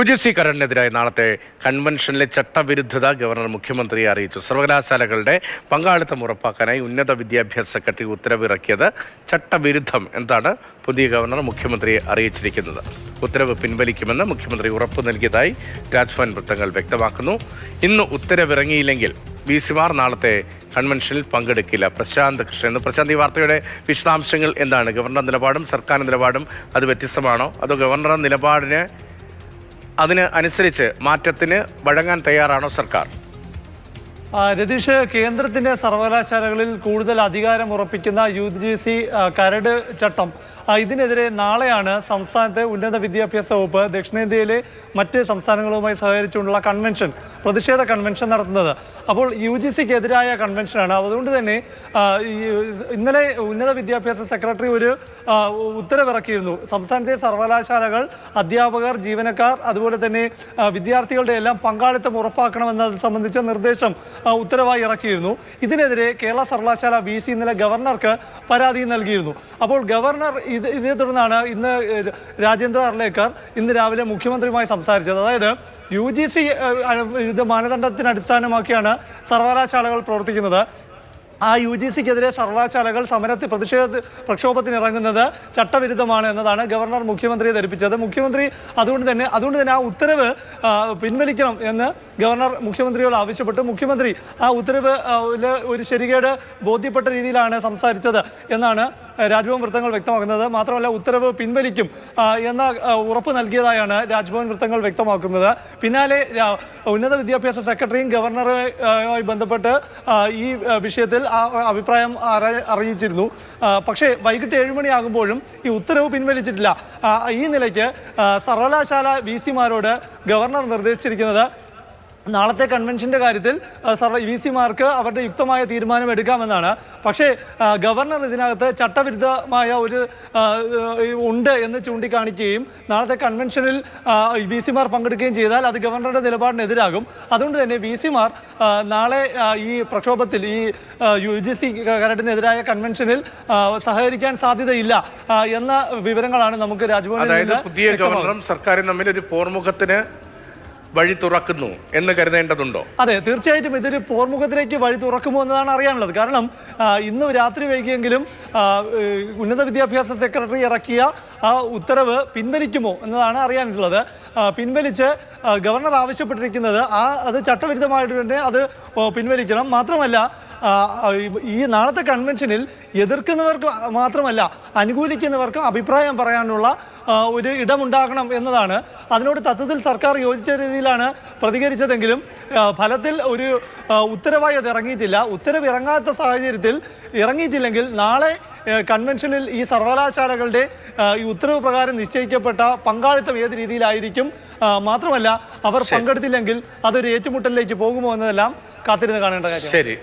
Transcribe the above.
U G C കരടിനെതിരായ നാളത്തെ കൺവെൻഷനിലെ ചട്ടവിരുദ്ധത governor മുഖ്യമന്ത്രിയെ അറിയിച്ചു. സർവകലാശാലകളുടെ പങ്കാളിത്തം ഉറപ്പാക്കാനായി ഉന്നത വിദ്യാഭ്യാസ സെക്രട്ടറി ഉത്തരവിറക്കിയത് ചട്ടവിരുദ്ധം എന്താണ് പുതിയ ഗവർണർ മുഖ്യമന്ത്രിയെ അറിയിച്ചിരിക്കുന്നത്. ഉത്തരവ് പിൻവലിക്കുമെന്ന് മുഖ്യമന്ത്രി ഉറപ്പു നൽകിയതായി രാജ്ഭവൻ വൃത്തങ്ങൾ വ്യക്തമാക്കുന്നു. ഇന്ന് ഉത്തരവിറങ്ങിയില്ലെങ്കിൽ വി സിമാർ നാളത്തെ കൺവെൻഷനിൽ പങ്കെടുക്കില്ല. പ്രശാന്ത് കൃഷ്ണൻ പ്രശാന്ത് ഈ വാർത്തയുടെ വിശദാംശങ്ങൾ എന്താണ്? ഗവർണർ നിലപാടും സർക്കാർ നിലപാടും അത് വ്യത്യസ്തമാണോ? അതോ ഗവർണർ നിലപാടിന് അതിന് അനുസരിച്ച് മാറ്റത്തിന് വഴങ്ങാൻ തയ്യാറാണോ സർക്കാർ? രതീഷ് കേന്ദ്രത്തിന്റെ സർവകലാശാലകളിൽ കൂടുതൽ അധികാരം ഉറപ്പിക്കുന്ന യു ജി സി കരട് ചട്ടം ഇതിനെതിരെ നാളെയാണ് സംസ്ഥാനത്തെ ഉന്നത വിദ്യാഭ്യാസ വകുപ്പ് ദക്ഷിണേന്ത്യയിലെ മറ്റ് സംസ്ഥാനങ്ങളുമായി സഹകരിച്ചുകൊണ്ടുള്ള കൺവെൻഷൻ പ്രതിഷേധ കൺവെൻഷൻ നടത്തുന്നത്. അപ്പോൾ യു ജി സിക്കെതിരായ കൺവെൻഷനാണ്. അതുകൊണ്ട് തന്നെ ഇന്നലെ ഉന്നത വിദ്യാഭ്യാസ സെക്രട്ടറി ഒരു ഉത്തരവിറക്കിയിരുന്നു. സംസ്ഥാനത്തെ സർവകലാശാലകൾ അധ്യാപകർ ജീവനക്കാർ അതുപോലെ തന്നെ വിദ്യാർത്ഥികളുടെ എല്ലാം പങ്കാളിത്തം ഉറപ്പാക്കണമെന്നത് സംബന്ധിച്ച നിർദ്ദേശം ഉത്തരവായി ഇറക്കിയിരുന്നു. ഇതിനെതിരെ കേരള സർവകലാശാല വി സി ഇന്നലെ ഗവർണർക്ക് പരാതി നൽകിയിരുന്നു. അപ്പോൾ ഗവർണർ ഇത് ഇതിനെ തുടർന്നാണ് ഇന്ന് രാജേന്ദ്ര അർലേക്കർ ഇന്ന് രാവിലെ മുഖ്യമന്ത്രിയുമായി സംസാരിച്ചത്. അതായത് യു ജി സി ഇത് മാനദണ്ഡത്തിന് അടിസ്ഥാനമാക്കിയാണ് സർവകലാശാലകൾ പ്രവർത്തിക്കുന്നത്. ആ യു ജി സിക്കെതിരെ സർവകലാശാലകൾ സമരത്തിൽ പ്രതിഷേധ പ്രക്ഷോഭത്തിന് ഇറങ്ങുന്നത് ചട്ടവിരുദ്ധമാണ് എന്നതാണ് ഗവർണർ മുഖ്യമന്ത്രിയെ ധരിപ്പിച്ചത്. മുഖ്യമന്ത്രി അതുകൊണ്ട് തന്നെ അതുകൊണ്ട് തന്നെ ആ ഉത്തരവ് പിൻവലിക്കണം എന്ന് ഗവർണർ മുഖ്യമന്ത്രിയോട് ആവശ്യപ്പെട്ടു. മുഖ്യമന്ത്രി ആ ഉത്തരവ് ഒരു ശരികേട് ബോധ്യപ്പെട്ട രീതിയിലാണ് സംസാരിച്ചത് എന്നാണ് രാജ്ഭവൻ വൃത്തങ്ങൾ വ്യക്തമാക്കുന്നത്. മാത്രമല്ല ഉത്തരവ് പിൻവലിക്കും എന്ന ഉറപ്പ് നൽകിയതായാണ് രാജ്ഭവൻ വൃത്തങ്ങൾ വ്യക്തമാക്കുന്നത്. പിന്നാലെ ഉന്നത വിദ്യാഭ്യാസ സെക്രട്ടറിയും ഗവർണറുമായി ബന്ധപ്പെട്ട് ഈ വിഷയത്തിൽ അഭിപ്രായം അറി- അറിയിച്ചിരുന്നു. പക്ഷേ വൈകിട്ട് ഏഴുമണിയാകുമ്പോഴും ഈ ഉത്തരവ് പിൻവലിച്ചിട്ടില്ല. ഈ നിലയ്ക്ക് സർവകലാശാല വി സിമാരോട് ഗവർണർ നിർദ്ദേശിച്ചിരിക്കുന്നത് നാളത്തെ കൺവെൻഷന്റെ കാര്യത്തിൽ സർവ വി സിമാർക്ക് അവരുടെ യുക്തമായ തീരുമാനം എടുക്കാമെന്നാണ്. പക്ഷേ ഗവർണർ ഇതിനകത്ത് ചട്ടവിരുദ്ധമായ ഒരു ഉണ്ട് എന്ന് ചൂണ്ടിക്കാണിക്കുകയും നാളത്തെ കൺവെൻഷനിൽ വി സിമാർ പങ്കെടുക്കുകയും ചെയ്താൽ അത് ഗവർണറുടെ നിലപാടിനെതിരാകും. അതുകൊണ്ട് തന്നെ വി സിമാർ നാളെ ഈ പ്രക്ഷോഭത്തിൽ ഈ യു ജി സി കരടിനെതിരായ കൺവെൻഷനിൽ സഹകരിക്കാൻ സാധ്യതയില്ല എന്ന വിവരങ്ങളാണ് നമുക്ക് രാജ്ഭവനിൽ പുതിയ ഗവർണറും സർക്കാരും തമ്മിൽ ഒരു പോർമുഖത്തിന് വഴി തുറക്കുന്നു എന്ന് കരുതേണ്ടതുണ്ടോ? അതെ തീർച്ചയായിട്ടും ഇതൊരു പോർമുഖത്തിലേക്ക് വഴി തുറക്കുമോ എന്നതാണ് അറിയാനുള്ളത്. കാരണം ഇന്ന് രാത്രി വൈകിയെങ്കിലും ഉന്നത വിദ്യാഭ്യാസ സെക്രട്ടറി ഇറക്കിയ ആ ഉത്തരവ് പിൻവലിക്കുമോ എന്നതാണ് അറിയാനുള്ളത്. പിൻവലിച്ച് ഗവർണർ ആവശ്യപ്പെട്ടിരിക്കുന്നത് ആ അത് ചട്ടവിരുദ്ധമായിട്ട് തന്നെ അത് പിൻവലിക്കണം. മാത്രമല്ല ഈ- നാളത്തെ കൺവെൻഷനിൽ എതിർക്കുന്നവർക്ക് മാത്രമല്ല അനുകൂലിക്കുന്നവർക്കും അഭിപ്രായം പറയാനുള്ള ഒരു ഇടമുണ്ടാകണം എന്നതാണ്. അതിനോട് തത്വത്തിൽ സർക്കാർ യോജിച്ച രീതിയിലാണ് പ്രതികരിച്ചതെങ്കിലും ഫലത്തിൽ ഒരു ഉത്തരവായി അത് ഇറങ്ങിയിട്ടില്ല. ഉത്തരവ് ഇറങ്ങാത്ത സാഹചര്യത്തിൽ ഇറങ്ങിയിട്ടില്ലെങ്കിൽ നാളെ കൺവെൻഷനിൽ ഈ സർവകലാശാലകളുടെ ഈ ഉത്തരവ് പ്രകാരം നിശ്ചയിക്കപ്പെട്ട പങ്കാളിത്തം ഏത് രീതിയിലായിരിക്കും? മാത്രമല്ല അവർ പങ്കെടുത്തില്ലെങ്കിൽ അതൊരു ഏറ്റുമുട്ടലിലേക്ക് പോകുമോ എന്നതെല്ലാം കാത്തിരുന്ന് കാണേണ്ട കാര്യം ശരി.